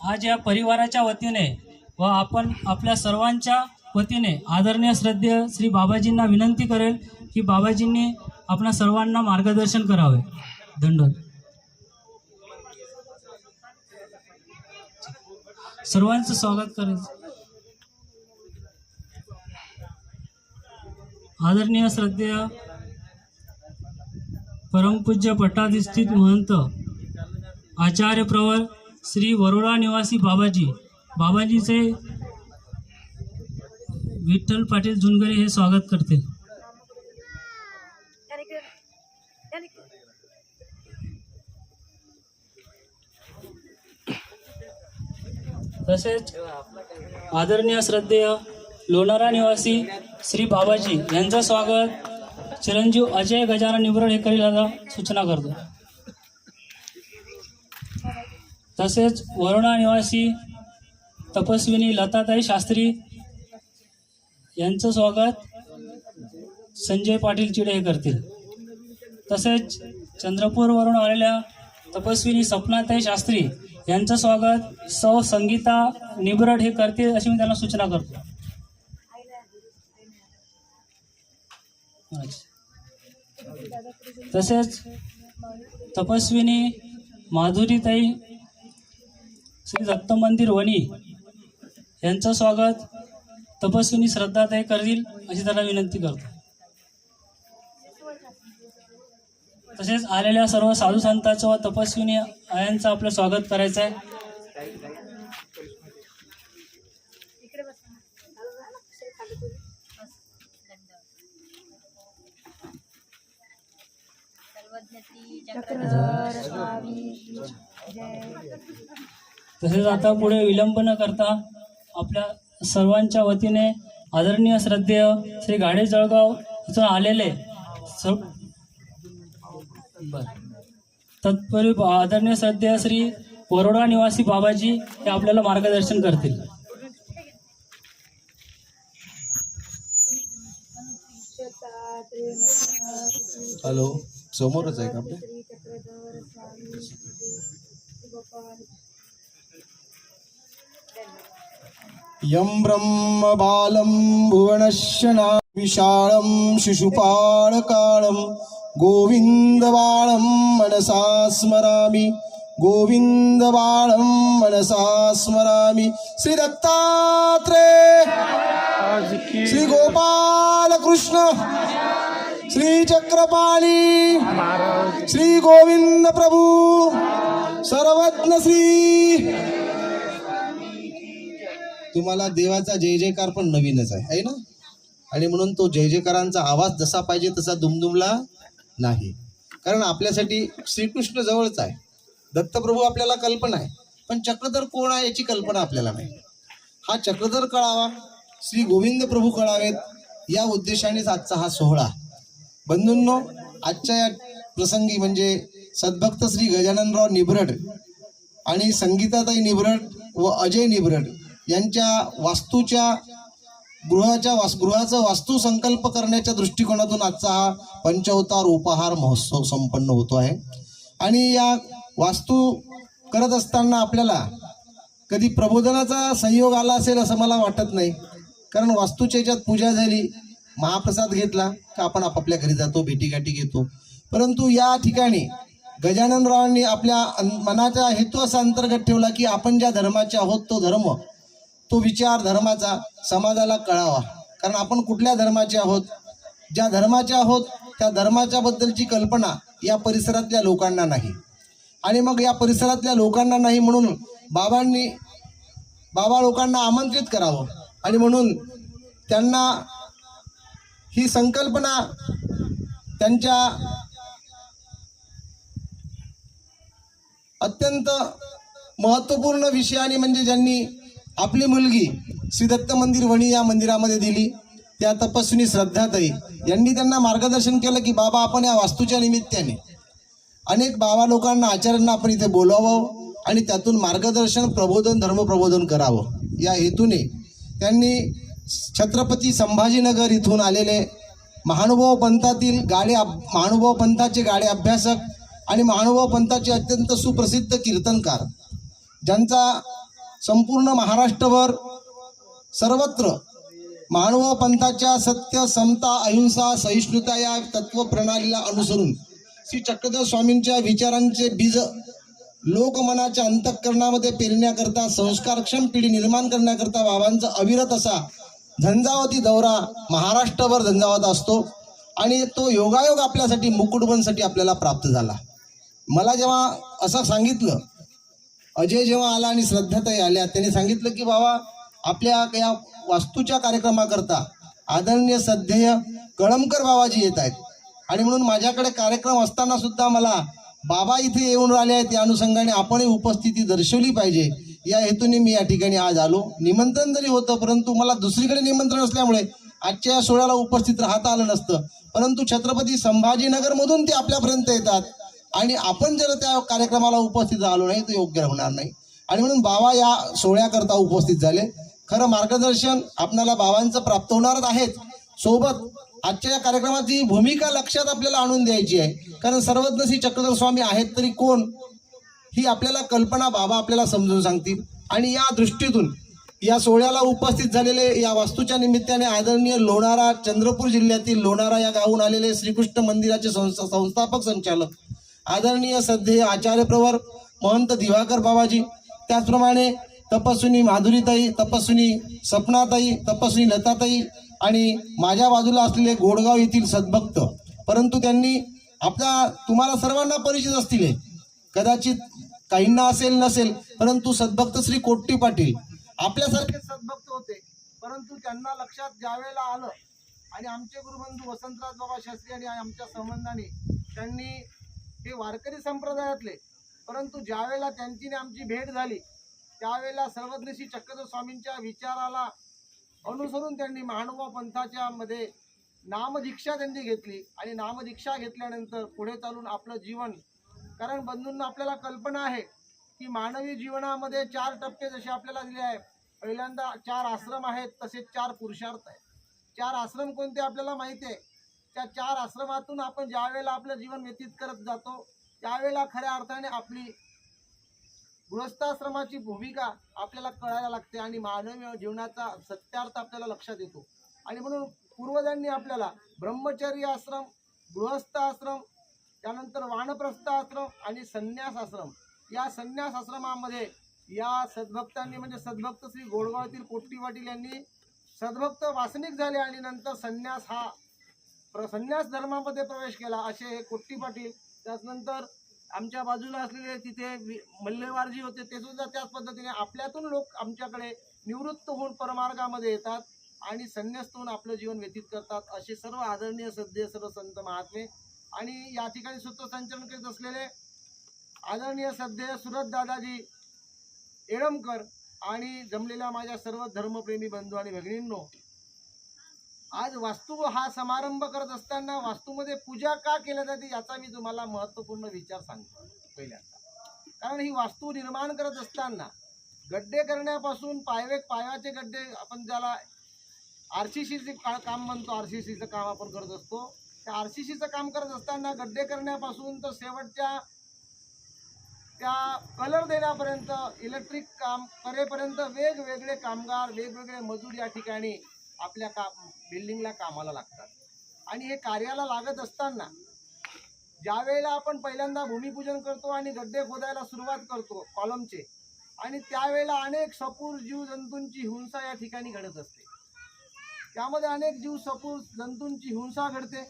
आज या परिवाराच्या वतीने व आपण आपल्या सर्वांच्या वतीने आदरणीय श्रद्धेय श्री बाबाजींना विनंती करेल की बाबाजींनी आपणा सर्वांना मार्गदर्शन करावे. धन्यवाद. सर्वांचं स्वागत करायचं आदरणीय श्रद्धेय परमपूज्य पट्टाधिष्ठित महंत आचार्य प्रवर श्री वरोडा निवासी बाबाजी. बाबाजीचे विठ्ठल पाटील जुनगरे हे स्वागत करतील. तसेच आदरणीय श्रद्धेय लोणारा निवासी श्री बाबाजी यांचं स्वागत चिरंजीव अजय गजानन निबरड हे करील सूचना करतो. तसेच वरुणा निवासी तपस्विनी लताताई शास्त्री यांचं स्वागत संजय पाटील चिडे हे करतील. तसेच चंद्रपूरवरून आलेल्या तपस्विनी सपनाताई शास्त्री यांचं स्वागत सौ संगीता निबरड हे करतील अशी मी त्यांना सूचना करतो. तसेच तपस्विनी माधुरीताई श्री दत्त मंदिर वणी. यांचं स्वागत. तपस्विनी श्रद्धाताई करतील अशी त्याला विनंती करतो. तसेच आलेल्या सर्व साधू संतांचं व तपस्विनी यांचं आपलं स्वागत करायचं आहे. तसेच आता पुढे विलंब न करता आपल्या सर्वांच्या वतीने आदरणीय श्रद्धेय श्री गाडे जळगाव इथून आलेले सर्व तत्पूर्वी आदरणीय श्रद्धेय श्री वरोडा निवासी बाबाजी हे आपल्याला मार्गदर्शन करतील. हॅलो समोरच आहे का आपल्या? यं ब्रह्मबालं भुवनस्य ना विशालं शिशुपाळकाळं गोविन्दबाळं मनसा स्मरामि गोविन्दबाळं मनसा स्मरामि। श्रीदत्तात्रेय श्री गोपाल कृष्ण श्री चक्रपाणी श्री गोविंद प्रभू सर्वज्ञ श्री तुम्हाला देवाचा जय जयकार पण नवीनच आहे है ना? आणि म्हणून तो जय जयकारांचा आवाज जसा पाहिजे तसा दुमदुमला नाही. कारण आपल्यासाठी श्रीकृष्ण जवळच आहे. दत्तप्रभू आपल्याला कल्पना आहे. पण चक्रधर कोण आहे याची कल्पना आपल्याला नाही. हा चक्रधर कळावा श्री गोविंद प्रभू कळावेत या उद्देशानेच आजचा हा सोहळा. बंधूंनो आजच्या या प्रसंगी म्हणजे सद्भक्त श्री गजाननराव निबरड आणि संगीताताई निबरड व अजय निबरड यांच्या वास्तूच्या गृहाच्या वास गृहाचा वास्तू संकल्प करण्याच्या दृष्टिकोनातून आजचा हा पंचवतार उपहार महोत्सव संपन्न होतो आहे. आणि या वास्तू करत असताना आपल्याला कधी प्रबोधनाचा संयोग आला असेल असं मला वाटत नाही. कारण वास्तूच्या याच्यात पूजा झाली महाप्रसाद घेतला का आपण आपापल्या घरी जातो भेटीगाठी घेतो. परंतु या ठिकाणी गजाननरावांनी आपल्या अन- मनाचा हेतू असा अंतर्गत ठेवला की आपण ज्या धर्माचे आहोत तो धर्म तो विचार धर्माचा समाजाला कळावा. कारण आपण कुठल्या धर्माचे आहोत? ज्या धर्माचे आहोत त्या धर्माच्या बद्दलची कल्पना या परिसरातल्या लोकांना नाही. आणि मग या परिसरातल्या लोकांना नाही म्हणून बाबांनी बाबा लोकांना आमंत्रित करावं. आणि म्हणून त्यांना ही संकल्पना त्यांच्या अत्यंत महत्त्वपूर्ण विषयाने म्हणजे ज्यांनी आपली मुलगी श्री दत्त मंदिर वणी या मंदिरामध्ये दिली. त्या तपस्विनी श्रद्धाताई यांनी त्यांना मार्गदर्शन केलं की बाबा आपण या वास्तूच्या निमित्ताने अनेक बाबा लोकांना आचार्यांना आपण इथे बोलावं आणि त्यातून मार्गदर्शन प्रबोधन धर्मप्रबोधन करावं. या हेतूने त्यांनी छत्रपती संभाजीनगर इथून आलेले महानुभाव पंथातील गाडे अभ- महानुभाव पंथाचे गाडे अभ्यासक आणि महानुभाव पंथाचे अत्यंत सुप्रसिद्ध कीर्तनकार ज्यांचा संपूर्ण महाराष्ट्रभर सर्वत्र मानव पंथाच्या सत्य समता अहिंसा सहिष्णुता या तत्व प्रणालीला अनुसरून श्री चक्रधर स्वामींच्या विचारांचे बीज लोकमनाच्या अंतःकरणामध्ये पेरण्याकरता संस्कारक्षम पिढी निर्माण करण्याकरता बाबांचा अविरत असा झंझावती दौरा महाराष्ट्रभर झंझावत असतो आणि तो योगायोग आपल्यासाठी मुकुटबनसाठी आपल्याला प्राप्त झाला. मला जेव्हा असं सांगितलं अजय जेव्हा आला आणि श्रद्धाताई आल्या त्यांनी सांगितलं की बाबा आपल्या या वास्तूच्या कार्यक्रमाकरता आदरणीय सध्येय कळमकर बाबाजी येत आहेत. आणि म्हणून माझ्याकडे कार्यक्रम असताना सुद्धा मला बाबा इथे येऊन राहिले आहेत. या अनुषंगाने आपणही उपस्थिती दर्शवली पाहिजे. या हेतूने मी या ठिकाणी आज आलो. निमंत्रण जरी होतं परंतु मला दुसरीकडे निमंत्रण असल्यामुळे आजच्या या सोहळ्याला उपस्थित राहता आलं नसतं. परंतु छत्रपती संभाजीनगरमधून ते आपल्यापर्यंत येतात. आणि आपण जर त्या कार्यक्रमाला उपस्थित झालो नाही तर योग्य होणार नाही. आणि म्हणून बाबा या सोहळ्याकरता उपस्थित झाले. खरं मार्गदर्शन आपणाला बाबांचं प्राप्त होणारच आहेच. सोबत आजच्या या कार्यक्रमाची भूमिका लक्षात आपल्याला आणून द्यायची आहे. कारण सर्वज्ञ श्री चक्रधर स्वामी आहेत तरी कोण? ही आपल्याला कल्पना बाबा आपल्याला समजून सांगतील. आणि या दृष्टीतून या सोहळ्याला उपस्थित झालेले या वास्तूच्या निमित्ताने आदरणीय लोणारा चंद्रपूर जिल्ह्यातील लोणारा या गावून आलेले श्रीकृष्ण मंदिराचे संस्था संस्थापक संचालक आदरणीय सध्या आचार्य प्रवर महंत दिवाकर बाबाजी त्याचप्रमाणे तपस्विनी माधुरीताई तपस्विनी सपनाताई तपस्विनी लताताई आणि माझ्या बाजूला असलेले गोडगाव येथील सद्भक्त. परंतु त्यांनी आपला तुम्हाला सर्वांना परिचित असतील कदाचित काहींना असेल नसेल परंतु सद्भक्त श्री कोट्टी पाटील आपल्यासारखे सद्भक्त होते. परंतु त्यांना लक्षात ज्यावेळेला आलं. आणि आमचे गुरुबंधू वसंतराज बाबा शास्त्री आणि आमच्या संबंधाने त्यांनी हे वारकरी संप्रदायातले. परंतु ज्यावेळेला त्यांची आमची भेट झाली त्यावेळेला सर्वज्ञशी चक्रधर स्वामींच्या विचाराला अनुसरून त्यांनी महानुभाव पंथाच्या मध्ये नामदीक्षा त्यांनी घेतली आणि नामदीक्षा घेतल्यानंतर पुढे चालून आपलं जीवन. कारण बंधूंना आपल्याला कल्पना आहे की मानवी जीवनामध्ये चार टप्पे जसे आपल्याला दिले आहे. पहिल्यांदा चार आश्रम आहेत तसेच चार पुरुषार्थ आहेत. चार आश्रम कोणते आपल्याला माहिती आहे? त्या चार आश्रमातून आपण ज्या वेळेला आपलं जीवन व्यतीत करत जातो त्यावेळेला खऱ्या अर्थाने आपली गृहस्थाश्रमाची भूमिका आपल्याला कळायला लागते आणि मानवी जीवनाचा सत्यार्थ आपल्याला लक्षात येतो. आणि म्हणून पूर्वजांनी आपल्याला ब्रह्मचर्य आश्रम गृहस्थ आश्रम त्यानंतर वानप्रस्थ आश्रम आणि संन्यास आश्रम या संन्यास आश्रमामध्ये या सद्भक्तांनी म्हणजे सद्भक्त श्री गोडगावातील पोट्टी पाटील यांनी सद्भक्त वासनिक झाले आणि नंतर संन्यास हा संन्यास धर्मामध्ये प्रवेश केला असे हे कोट्टी पाटील. त्याचनंतर आमच्या बाजूला असलेले तिथे वि- मल्लेवारजी होते ते सुद्धा त्याच पद्धतीने आपल्यातून लोक आमच्याकडे निवृत्त होऊन परमार्गामध्ये येतात आणि संन्यास्त होऊन आपलं जीवन व्यतीत करतात असे सर्व आदरणीय सद्य सर्व संत महात्मे. आणि या ठिकाणी सूत्रसंचलन करीत असलेले आदरणीय सध्या सुरत दादाजी येळमकर आणि जमलेल्या माझ्या सर्व धर्मप्रेमी बंधू आणि भगिनींनो आज वास्तू हा समारंभ करत असताना वास्तूमध्ये पूजा का केल्या जाते याचा मी तुम्हाला महत्त्वपूर्ण विचार सांगतो पहिल्यांदा. कारण ही वास्तू निर्माण करत असताना गड्डे करण्यापासून पायवे पायाचे गड्डे आपण ज्याला आर सी सीचे काम म्हणतो आर सी सीचं काम आपण करत असतो. त्या आर सी सीचं काम करत असताना गड्डे करण्यापासून तर शेवटच्या त्या कलर देण्यापर्यंत इलेक्ट्रिक काम करेपर्यंत वेगवेगळे कामगार वेगवेगळे मजूर या ठिकाणी आपल्या काम बिल्डिंगला कामाला लागतात. आणि हे कार्याला लागत असताना ज्या वेळेला आपण पहिल्यांदा भूमिपूजन करतो आणि गड्डे खोदायला सुरुवात करतो कॉलमचे आणि त्यावेळेला अनेक सपूर जीव जंतूंची हिंसा या ठिकाणी घडत असते. त्यामध्ये अनेक जीव सपूर जंतूंची हिंसा घडते.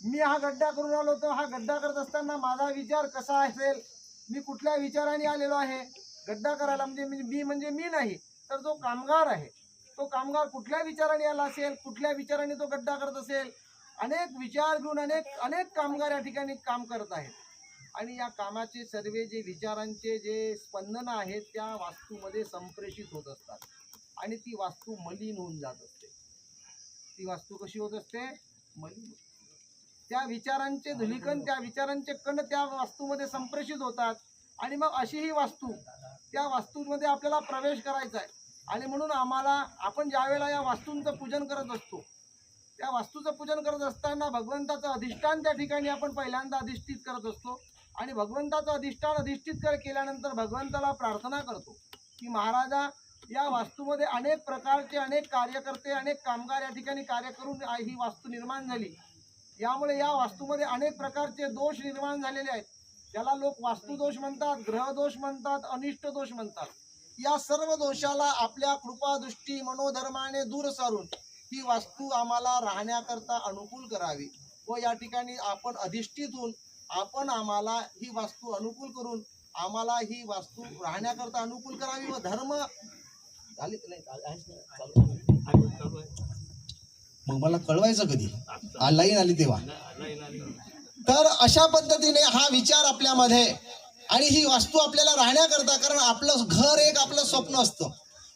मी हा गड्डा करून आलो तर हा गड्डा करत असताना माझा विचार कसा असेल? मी कुठल्या विचाराने आलेलो आहे? गड्डा करायला म्हणजे मी मी म्हणजे मी नाही तर जो कामगार आहे. तो कामगार कुठल्या विचाराने आला असेल कुठल्या विचाराने तो गड्डा करत असेल? अनेक विचार घेऊन अनेक अनेक कामगार या ठिकाणी काम करत आहेत. आणि या कामाचे सर्व जे विचारांचे जे स्पंदनं आहेत त्या वास्तूमध्ये संप्रेषित होत असतात. आणि ती वास्तू मलिन होऊन जात असते. ती वास्तू कशी होत असते? मलिन. त्या विचारांचे धुलिकन त्या विचारांचे कण त्या वास्तूमध्ये संप्रेषित होतात. आणि मग अशी ही वास्तू त्या वास्तूमध्ये आपल्याला प्रवेश करायचा आहे. आणि म्हणून आम्हाला आपण ज्यावेळेला या वास्तूंचं पूजन करत असतो त्या वास्तूचं पूजन करत असताना भगवंताचं अधिष्ठान त्या ठिकाणी आपण पहिल्यांदा अधिष्ठित करत असतो. आणि भगवंताचं अधिष्ठान अधिष्ठित कर केल्यानंतर भगवंताला प्रार्थना करतो की महाराजा या वास्तूमध्ये अनेक प्रकारचे अनेक कार्यकर्ते अनेक कामगार या ठिकाणी कार्य करून ही वास्तू निर्माण झाली. यामुळे या वास्तूमध्ये अनेक प्रकारचे दोष निर्माण झालेले आहेत. ज्याला लोक वास्तुदोष म्हणतात ग्रहदोष म्हणतात अनिष्ट दोष म्हणतात. या सर्व दोषाला आपल्या कृपादृष्टी मनोधर्माने दूर सारून ही वास्तू आम्हाला राहण्याकरता अनुकूल करावी व या ठिकाणी आपण अधिष्ठित होऊन आपण आम्हाला ही वास्तू अनुकूल करून आम्हाला ही वास्तू राहण्याकरता अनुकूल करावी व धर्म झाली नाही. मग मला कळवायचं कधी? लाईन आली तेव्हा. तर अशा पद्धतीने हा विचार आपल्यामध्ये आणि ही वास्तू आपल्याला राहण्याकरता कारण आपलं घर एक आपलं स्वप्न असतं.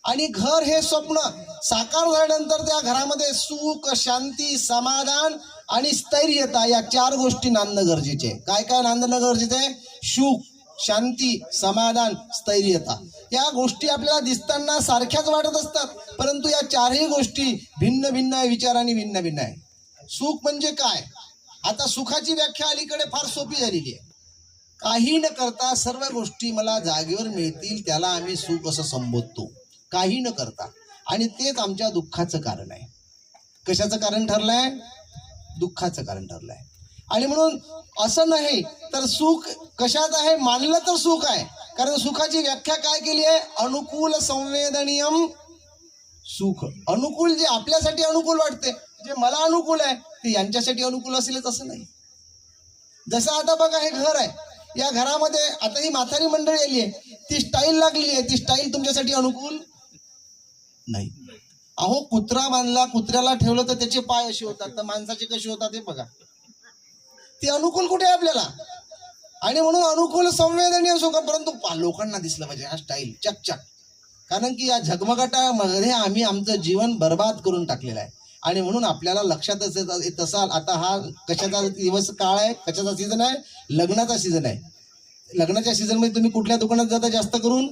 आणि घर हे स्वप्न. साकार झाल्यानंतर त्या घरामध्ये सुख शांती समाधान आणि स्थैर्यता या चार गोष्टी नांदणं गरजेचे आहे. काय काय नांदणं गरजेचं आहे? सुख शांती समाधान स्थैर्यता. या गोष्टी आपल्याला दिसताना सारख्याच वाटत असतात परंतु या चारही गोष्टी भिन्न भिन्न आहे विचाराने भिन्न भिन्न आहे. सुख म्हणजे काय? आता सुखाची व्याख्या अलीकडे फार सोपी झालेली आहे. काही न करता सर्व गोष्टी मला जागेवर मिळतील त्याला आम्ही सुख असं संबोधतो. काही न करता. आणि तेच आमच्या दुःखाचं कारण आहे. कशाचं कारण ठरलंय? दुःखाचं कारण ठरलंय. आणि म्हणून असं नाही तर सुख कशात आहे? मानलं तर सुख आहे. कारण सुखाची व्याख्या काय केली आहे? अनुकूल संवेदनीयम सुख. अनुकूल जे आपल्यासाठी अनुकूल वाटते जे मला अनुकूल आहे ते यांच्यासाठी अनुकूल असेलच असं नाही. जसं आता बघा हे घर आहे. या घरामध्ये आता ही म्हातारी मंडळी आली आहे. ती स्टाईल लागली आहे. ती स्टाईल तुमच्यासाठी अनुकूल? नाही. अहो कुत्रा बांधला कुत्र्याला ठेवलं तर त्याचे पाय असे होतात. तर माणसाचे कसे होतात हे बघा. ते अनुकूल कुठे आहे आपल्याला? आणि म्हणून अनुकूल संवेदनीय असो का? परंतु लोकांना दिसलं पाहिजे हा स्टाईल चकचक कारण की या झगमगाटामध्ये आम्ही आमचं जीवन बर्बाद करून टाकलेलं आहे. आणि म्हणून आपल्याला लक्षातच येत असाल आता हा कशाचा दिवस काळ आहे? कशाचा सीझन आहे? लग्नाचा सीझन आहे. लग्नाच्या सीझनमध्ये तुम्ही कुठल्या दुकानात जाता जास्त करून?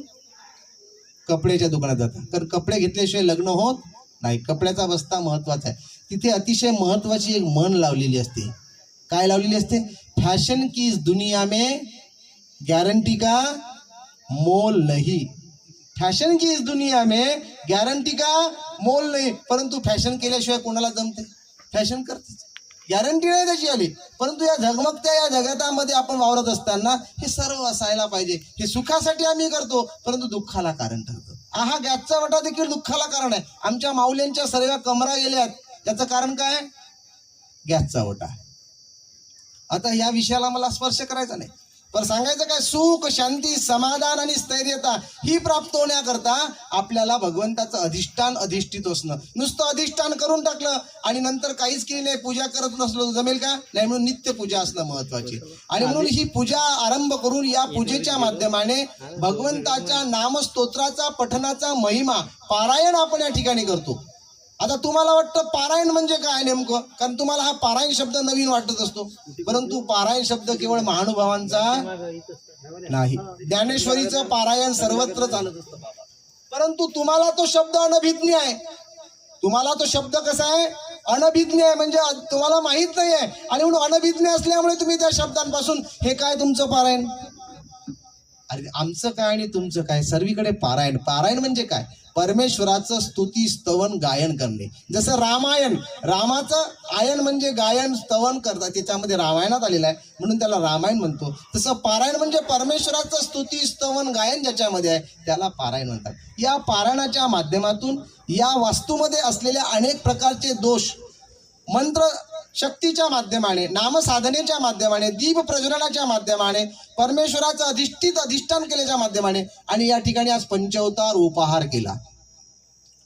कपड्याच्या दुकानात जाता. कारण कपडे घेतल्याशिवाय लग्न होत नाही. कपड्याचा बस्ता महत्त्वाचा आहे. तिथे अतिशय महत्वाची एक म्हण लावलेली असते. काय लावलेली असते? फॅशन की दुनिया में गॅरंटी का मोल नाही. फॅशन की इस दुनिया में गॅरंटी का मोल नाही परंतु फॅशन केल्याशिवाय कोणाला जमते फॅशन करते गॅरंटी नाही त्याची आली. परंतु या झगमगत्या या जगतामध्ये आपण वावरत असताना हे सर्व असायला पाहिजे. हे सुखासाठी आम्ही करतो परंतु दुःखाला कारण ठरतो. हा गॅसचा वाटा देखील दुःखाला कारण आहे. आमच्या माऊल्यांच्या सर्व कमरा गेल्यात. त्याचं कारण काय? गॅसचा वटा. आता या विषयाला मला स्पर्श करायचा नाही. पण सांगायचं काय? सुख शांती समाधान आणि स्थैर्यता ही प्राप्त होण्याकरता आपल्याला भगवंताचं अधिष्ठान अधिष्ठित असणं. नुसतं अधिष्ठान करून टाकलं आणि नंतर काहीच केली नाही पूजा करत नसलो जमेल का? नाही म्हणून नित्य पूजा असणं महत्वाची आणि म्हणून ही पूजा आरंभ करून या पूजेच्या माध्यमाने भगवंताच्या नामस्तोत्राचा पठनाचा महिमा पारायण आपण या ठिकाणी करतो. आता तुम्हाला वाटतं पारायण म्हणजे काय नेमकं? कारण तुम्हाला हा पारायण शब्द नवीन वाटत असतो. परंतु पारायण शब्द केवळ महानुभावांचा नाही. ज्ञानेश्वरीचं पारायण सर्वत्र चालत असतं परंतु तुम्हाला तो शब्द अनभिज्ञ आहे. तुम्हाला तो शब्द कसा आहे? अनभिज्ञ आहे म्हणजे तुम्हाला माहीत नाही आहे आणि म्हणून अनभिज्ञ असल्यामुळे तुम्ही त्या शब्दांपासून हे काय तुमचं पारायण? अरे आमचं काय आणि तुमचं काय? सर्वीकडे पारायण. पारायण म्हणजे काय? परमेश्वराचं स्तुती स्तवन गायन करणे. जसं रामायण रामाचं आयन म्हणजे गायन स्तवन करतात. त्याच्यामध्ये रामायणात आलेलं आहे. म्हणून त्याला रामायण म्हणतो. तसं पारायण म्हणजे परमेश्वराचं स्तुती स्तवन गायन ज्याच्यामध्ये आहे त्याला पारायण म्हणतात. या पारायणाच्या माध्यमातून या वास्तूमध्ये असलेल्या अनेक प्रकारचे दोष मंत्र शक्तीच्या माध्यमाने नामसाधनेच्या माध्यमाने दीप प्रज्वलनाच्या माध्यमाने परमेश्वराचं अधिष्ठित अधिष्ठान केल्याच्या माध्यमाने आणि या ठिकाणी आज पंचवतार उपहार केला.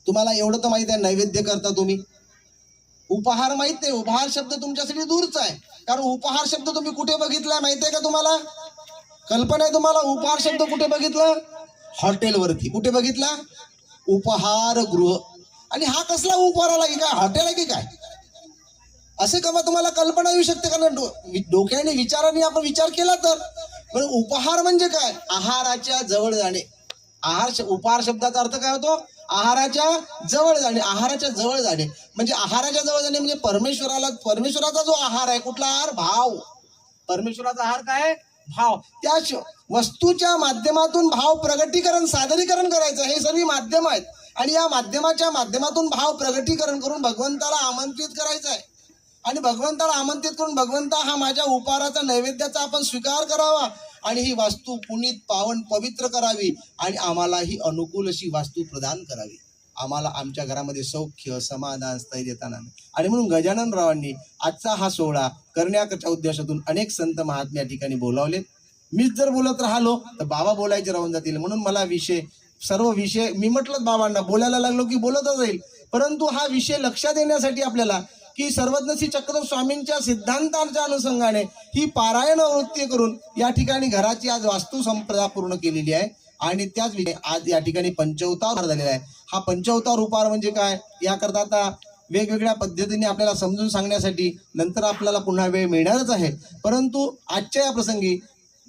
तुम्हाला एवढं तर माहिती आहे नैवेद्य करता तुम्ही. उपहार माहीत नाही उपहार शब्द तुमच्यासाठी दूरचा आहे. कारण उपहार शब्द तुम्ही कुठे बघितलाय माहिती आहे का तुम्हाला? कल्पना आहे तुम्हाला उपहार शब्द कुठे बघितला? हॉटेलवरती. कुठे बघितला? उपहार गृह. आणि हा कसला उपहार आला की काय? हॉटेल आहे की काय? असे का मग तुम्हाला कल्पना येऊ शकते कारण डो- वि- डोक्याने विचाराने आपण विचार केला तर. पण उपहार म्हणजे काय? आहाराच्या जवळ जाणे. आहार श- उपहार शब्दाचा अर्थ काय होतो? आहाराच्या जवळ जाणे. आहाराच्या जवळ जाणे. म्हणजे आहाराच्या जवळ जाणे म्हणजे परमेश्वराला परमेश्वराचा जो आहार आहे कुठला आहार? भाव. परमेश्वराचा आहार काय भाव. त्या वस्तूच्या माध्यमातून भाव प्रगटीकरण सादरीकरण करायचं. हे सर्व माध्यम आहेत. आणि या माध्यमाच्या माध्यमातून भाव प्रगटीकरण करून भगवंताला आमंत्रित करायचं आहे. आणि भगवंताला आमंत्रित करून भगवंता हा माझ्या उपहाराचा नैवेद्याचा आपण स्वीकार करावा. आणि ही वास्तू पुनीत पावन पवित्र करावी. आणि आम्हाला ही अनुकूल अशी वास्तू प्रदान करावी. आम्हाला आमच्या घरामध्ये सौख्य समाधान स्थैर्य येताना आणि म्हणून गजाननरावांनी आजचा हा सोहळा करण्याच्या उद्देशातून अनेक संत महात्मे या ठिकाणी बोलावलेत. मीच जर बोलत राहिलो तर बाबा बोलायचे राहून जातील. म्हणून मला विषय सर्व विषय मी म्हटलं बाबांना बोलायला लागलो की बोलतच जाईल परंतु हा विषय लक्षात येण्यासाठी आपल्याला की सर्वज्ञसी चक्र स्वामींच्या सिद्धांतांच्या अनुषंगाने ही पारायण वृत्ती करून या ठिकाणी घराची आज वास्तू संप्रदा पूर्ण केलेली आहे. आणि त्याच आज या ठिकाणी पंचवतार झालेला आहे. हा पंचवतार उपार म्हणजे काय? याकरता आता वेगवेगळ्या पद्धतीने आपल्याला समजून सांगण्यासाठी नंतर आपल्याला पुन्हा वेळ मिळणारच आहे. परंतु आजच्या या प्रसंगी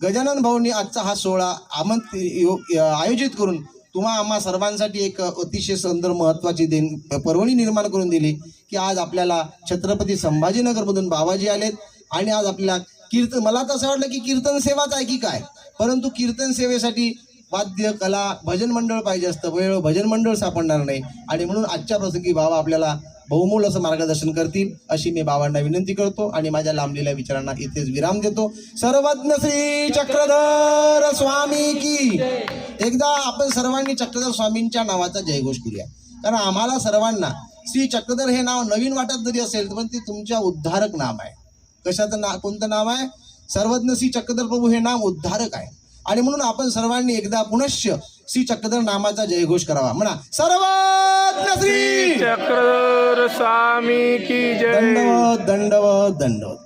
गजानन भाऊंनी आजचा हा सोहळा आमंत यो- आयोजित करून तुम्हा आम्हा सर्वांसाठी एक अतिशय सुंदर महत्वाची देण पर्वणी निर्माण करून दिली. की आज आपल्याला छत्रपती संभाजीनगरमधून बाबाजी आलेत आणि आज आपल्याला कीर्तन मला तर असं वाटलं की कीर्तन सेवाच आहे की काय? परंतु कीर्तन सेवेसाठी वाद्य कला भजन मंडळ पाहिजे असतं. वेळ भजन मंडळ सापडणार नाही. आणि म्हणून आजच्या प्रसंगी बाबा आपल्याला बहुमूल असं मार्गदर्शन करतील अशी मी बाबांना विनंती करतो आणि माझ्या लांबलेल्या विचारांना इथेच विराम देतो. सर्वज्ञ श्री चक्रधर स्वामी की एकदा आपण सर्वांनी चक्रधर स्वामींच्या नावाचा जयघोष करूया. कारण आम्हाला सर्वांना श्री चक्रधर हे नाव नवीन वाटत जरी असेल पण ते तुमच्या उद्धारक नाम आहे. कशाचं ना कोणतं नाव आहे? सर्वज्ञ श्री चक्रधर प्रभू हे नाम उद्धारक आहे. आणि म्हणून आपण सर्वांनी एकदा पुनश्च श्री चक्रधर नामाचा जयघोष करावा. म्हणा सर्वज्ञ श्री चक्रधर स्वामी की जय! दंडवत दंडवत दंडवत.